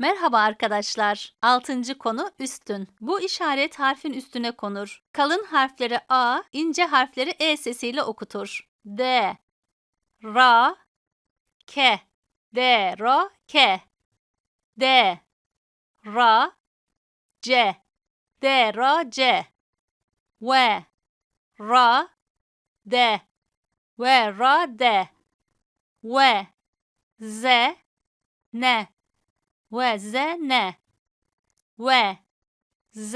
Merhaba arkadaşlar. Altıncı konu üstün. Bu işaret harfin üstüne konur. Kalın harfleri A, ince harfleri E sesiyle okutur. D, Ra, Ke, D, Ra, Ke, D, Ra, C, D, Ra, C, V, Ra, D, V, Ra, D, V, Z, N, ve z ne ve z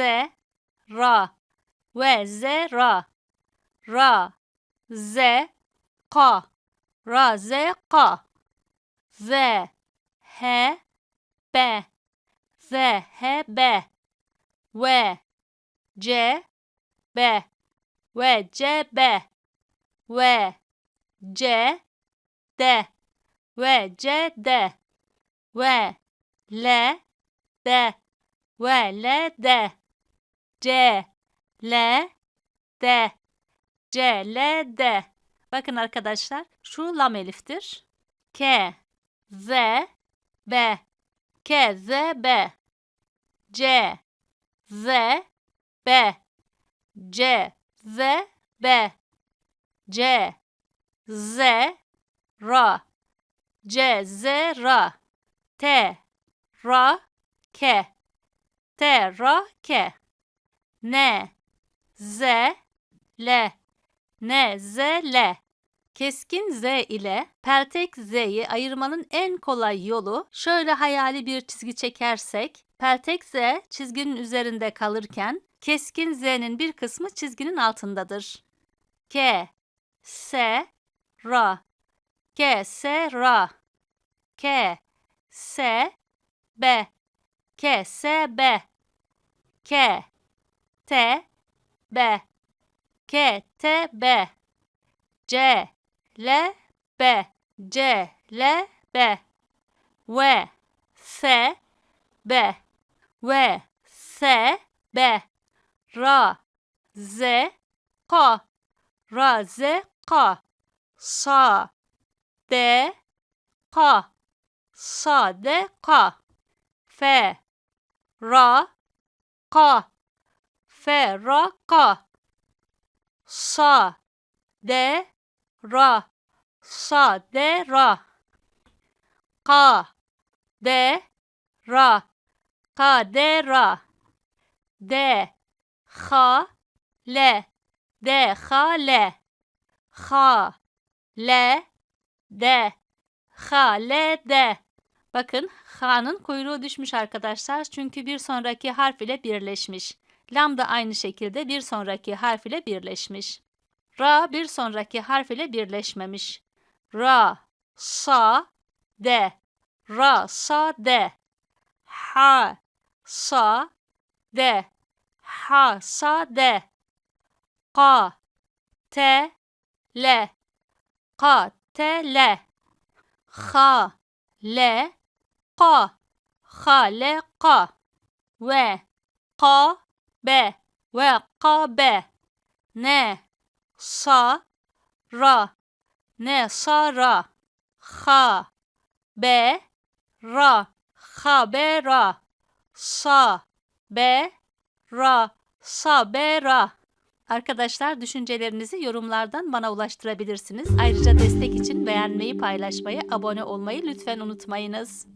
ra ve z ra ra z ka ra z ka z h b z h b. Ve c b. Ve c b. Ve c d. Ve c d. Ve L D V L D. C L D. C L D. Bakın arkadaşlar şu lam eliftir. K Z B. K Z B. C Z B. C Z B. C Z Ra C Z Ra T ra ke te ra ke ne? Z? Le ne z le Keskin Z ile peltek Z'yi ayırmanın en kolay yolu şöyle hayali bir çizgi çekersek peltek Z çizginin üzerinde kalırken keskin Z'nin bir kısmı çizginin altındadır. K, S, Ra, K, S, Ra, K, S, B K S B K T B K T B C L B C L B V S B V S B Ra Z K Ra Z K Sa D K Sa D K F ra ka F ra ka sa de ra sa de ra ka de ra ka de ra de ha le de ha le ha le de ha le de Bakın H'nın kuyruğu düşmüş arkadaşlar çünkü bir sonraki harf ile birleşmiş. Lam da aynı şekilde bir sonraki harf ile birleşmiş. Ra bir sonraki harf ile birleşmemiş. Ra, sa, de. Ra, sa, de. Ha, sa, de. Ha, sa, de. Ka, te, le. Ka, te, le. Ha, le, qa xaleqa ve qa be ve qa be ne sa ra ne sa ra ha be ra ha be ra sa be ra sa be ra Arkadaşlar düşüncelerinizi yorumlardan bana ulaştırabilirsiniz. Ayrıca destek için beğenmeyi, paylaşmayı, abone olmayı lütfen unutmayınız.